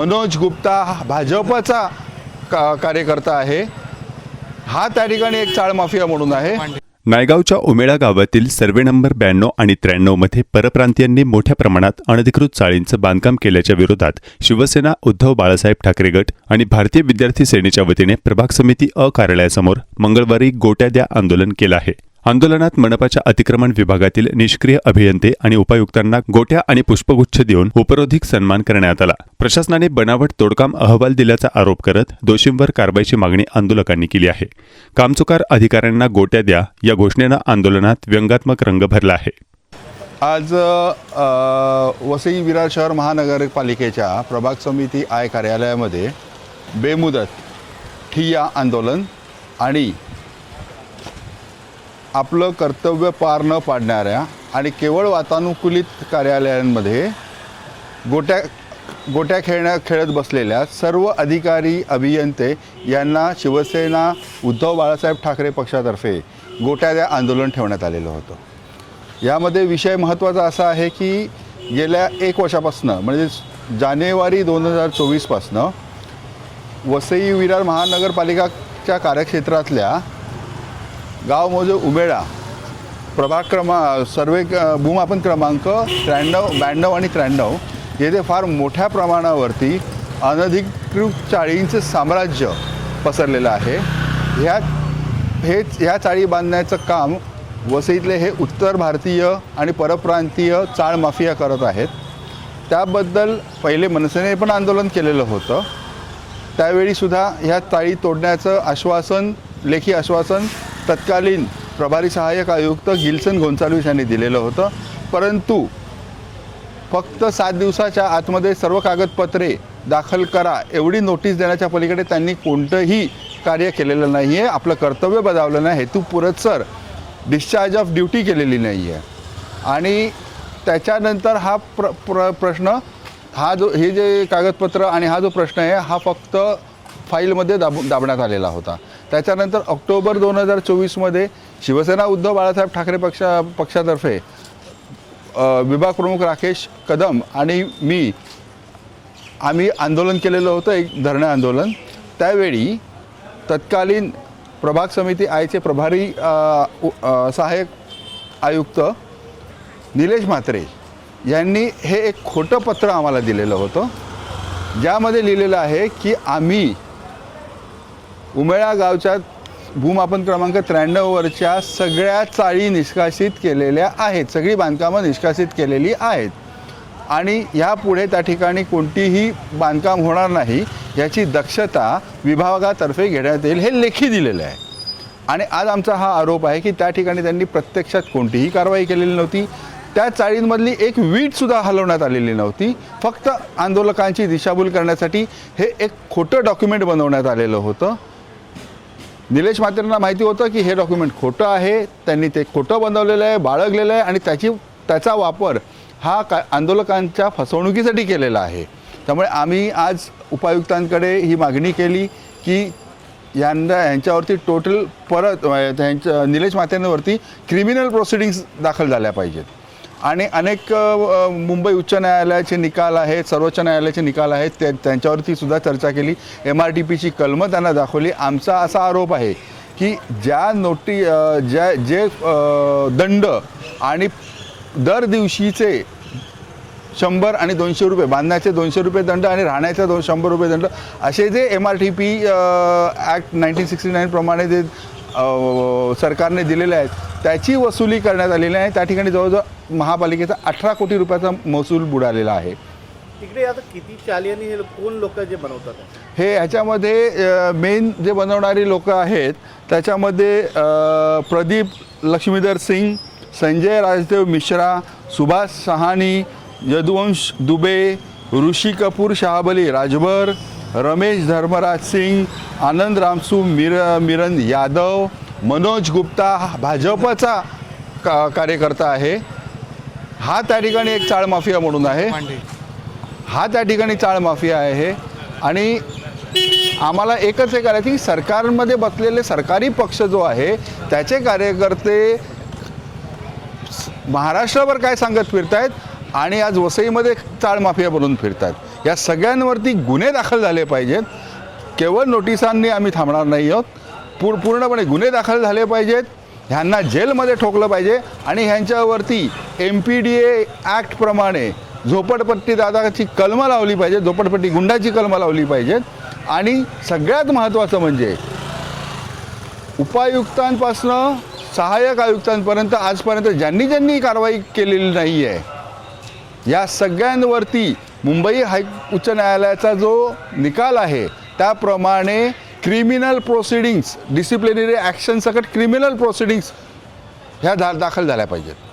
मनोज गुप्ता हा भाजपचा का कार्यकर्ता आहे. हा त्या ठिकाणी एक चाळ माफिया म्हणून आहे. नायगावच्या उमेळा गावातील सर्वे नंबर ब्याण्णव आणि त्र्याण्णवमध्ये परप्रांतीयांनी मोठ्या प्रमाणात अनधिकृत चाळींचं बांधकाम केल्याच्या विरोधात शिवसेना उद्धव बाळासाहेब ठाकरे गट आणि भारतीय विद्यार्थी सेनेच्या वतीने प्रभाग समिती अ कार्यालयासमोर मंगळवारी गोट्या द्या आंदोलन केलं आहे. आंदोलनात मनपाच्या अतिक्रमण विभागातील निष्क्रिय अभियंते आणि उपायुक्तांना गोट्या आणि पुष्पगुच्छ देऊन उपरोधिक सन्मान करण्यात आला. प्रशासनाने बनावट तोडकाम अहवाल दिल्याचा आरोप करत दोषींवर कारवाईची मागणी आंदोलकांनी केली आहे. कामचुकार अधिकाऱ्यांना गोट्या द्या या घोषणेनं आंदोलनात व्यंगात्मक रंग भरला आहे. आज वसई विरार शहर महानगरपालिकेच्या प्रभाग समिती आय कार्यालयामध्ये बेमुदत ठिय्या आंदोलन आणि आपलं कर्तव्य पार न पाडणाऱ्या आणि केवळ वातानुकूलित कार्यालयांमध्ये गोट्या गोट्या खेळण्या खेळत बसलेल्या सर्व अधिकारी अभियंते यांना शिवसेना उद्धव बाळासाहेब ठाकरे पक्षातर्फे गोट्या द्या आंदोलन ठेवण्यात आलेलं होतं. यामध्ये विषय महत्त्वाचा असा आहे की गेल्या एक वर्षापासनं म्हणजे जानेवारी दोन हजार चोवीसपासनं वसई विरार महानगरपालिकाच्या कार्यक्षेत्रातल्या गाव मोजे उमेळा प्रभाग क्रमा सर्वे भूमापन क्रमांक त्र्याण्णव ब्याण्णव आणि त्र्याण्णव. येथे फार मोठ्या प्रमाणावरती अनधिकृत चाळींचं साम्राज्य पसरलेलं आहे. ह्या हे ह्या चाळी बांधण्याचं काम वसईतले हे उत्तर भारतीय आणि परप्रांतीय चाळ माफिया करत आहेत. त्याबद्दल पहिले मनसेने पण आंदोलन केलेलं होतं. त्यावेळीसुद्धा ह्या चाळी तोडण्याचं आश्वासन लेखी आश्वासन तत्कालीन प्रभारी सहाय्यक आयुक्त गिल्सन गोन्साल्विस यांनी दिलेलं होतं. परंतु फक्त सात दिवसाच्या आतमध्ये सर्व कागदपत्रे दाखल करा एवढी नोटीस देण्याच्या पलीकडे त्यांनी कोणतंही कार्य केलेलं नाही आहे आपलं कर्तव्य बजावलं नाही. हेतू पुरस्सर डिस्चार्ज ऑफ ड्युटी केलेली नाही आहे आणि त्याच्यानंतर हा प्र प्र प्रश्न हा जो हे जे कागदपत्र आणि हा जो प्रश्न आहे हा फक्त फाईलमध्ये दाब दाबण्यात आलेला होता. त्याच्यानंतर ऑक्टोबर दोन हजार चोवीसमध्ये शिवसेना उद्धव बाळासाहेब ठाकरे पक्षा पक्षातर्फे विभाग प्रमुख राकेश कदम आणि मी आम्ही आंदोलन केलेलं होतं एक धरणं आंदोलन. त्यावेळी तत्कालीन प्रभाग समिती आयचे प्रभारी सहाय्यक आयुक्त निलेश म्हात्रे यांनी हे एक खोटं पत्र आम्हाला दिलेलं होतं. ज्यामध्ये लिहिलेलं आहे की आम्ही उमेळा गावच्या भूमापन क्रमांक त्र्याण्णववरच्या सगळ्या चाळी निष्कासित केलेल्या आहेत. सगळी बांधकामं निष्कासित केलेली आहेत. आणि यापुढे त्या ठिकाणी कोणतीही बांधकाम होणार नाही याची दक्षता विभागातर्फे घेण्यात येईल हे लेखी दिलेलं आहे. आणि आज आमचा हा आरोप आहे की त्या ठिकाणी त्यांनी प्रत्यक्षात कोणतीही कारवाई केलेली नव्हती. त्या चाळींमधली एक वीटसुद्धा हलवण्यात आलेली नव्हती. फक्त आंदोलकांची दिशाभूल करण्यासाठी हे एक खोटं डॉक्युमेंट बनवण्यात आलेलं होतं. निलेश मात्रेंना माहिती होतं की हे डॉक्युमेंट खोटं आहे त्यांनी ते खोटं बनवलेलं आहे बाळगलेलं आहे आणि त्याची त्याचा वापर हा का आंदोलकांच्या फसवणुकीसाठी केलेला आहे. त्यामुळे आम्ही आज उपायुक्तांकडे ही मागणी केली की यांना यांच्यावरती टोटल परत त्यांच्या निलेश मात्यांवरती क्रिमिनल प्रोसिडिंग्स दाखल झाल्या पाहिजेत. आणि अनेक मुंबई उच्च न्यायालयाचे निकाल आहेत सर्वोच्च न्यायालयाचे निकाल आहेत ते त्यांच्यावरती सुद्धा चर्चा केली. एम आर टी पीची कलमं त्यांना दाखवली. आमचा असा आरोप आहे की ज्या नोटी ज्या जे दंड आणि दर दिवशीचे शंभर आणि दोनशे रुपये बांधण्याचे दोनशे रुपये दंड आणि राहण्याचे दोन शंभर रुपये दंड असे जे M R T P act nineteen sixty नाईनप्रमाणे जे सरकारने दिलेले आहेत. त्याची वसुली करण्यात आलेली आहे. त्या ठिकाणी जवळजवळ महापालिकेचा अठरा कोटी रुपयाचा महसूल बुडालेला आहे. तिकडे आता किती चाली हे कोण लोक जे बनवतात? हे ह्याच्यामध्ये मेन जे बनवणारी लोक आहेत त्याच्यामध्ये प्रदीप लक्ष्मीधर सिंग संजय राजदेव मिश्रा सुभाष सहानी यदुवंश दुबे ऋषी कपूर शहाबली राजभर रमेश धर्मराज सिंग आनंद रामसू मिर मिरन यादव मनोज गुप्ता हा भाजपचा का कार्यकर्ता आहे. हा त्या ठिकाणी एक चाळ माफिया म्हणून आहे. हा त्या ठिकाणी चाळ माफिया आहे. आणि आम्हाला एकच हे करायचं की सरकारमध्ये बसलेले सरकारी पक्ष जो आहे त्याचे कार्यकर्ते महाराष्ट्रावर काय सांगत फिरतायत आणि आज वसईमध्ये चाळ माफिया बनून फिरतात या सगळ्यांवरती गुन्हे दाखल झाले पाहिजेत. केवळ नोटिसांनी आम्ही थांबणार नाही आहोत. पूर पूर्णपणे गुन्हे दाखल झाले पाहिजेत. ह्यांना जेलमध्ये ठोकलं पाहिजे आणि ह्यांच्यावरती एम पी डी ए ॲक्टप्रमाणे झोपडपट्टी दादाची कलमं लावली पाहिजे झोपडपट्टी गुंडाची कलमं लावली पाहिजेत. आणि सगळ्यात महत्त्वाचं म्हणजे उपायुक्तांपासनं सहाय्यक आयुक्तांपर्यंत आजपर्यंत ज्यांनी ज्यांनी कारवाई केलेली नाही आहे या सगळ्यांवरती मुंबई हाय उच्च न्यायालयाचा जो निकाल आहे त्याप्रमाणे क्रिमिनल प्रोसिडिंग्स डिसिप्लिनरी ॲक्शनसकट क्रिमिनल प्रोसिडिंग्स ह्या दा दाखल झाल्या पाहिजेत.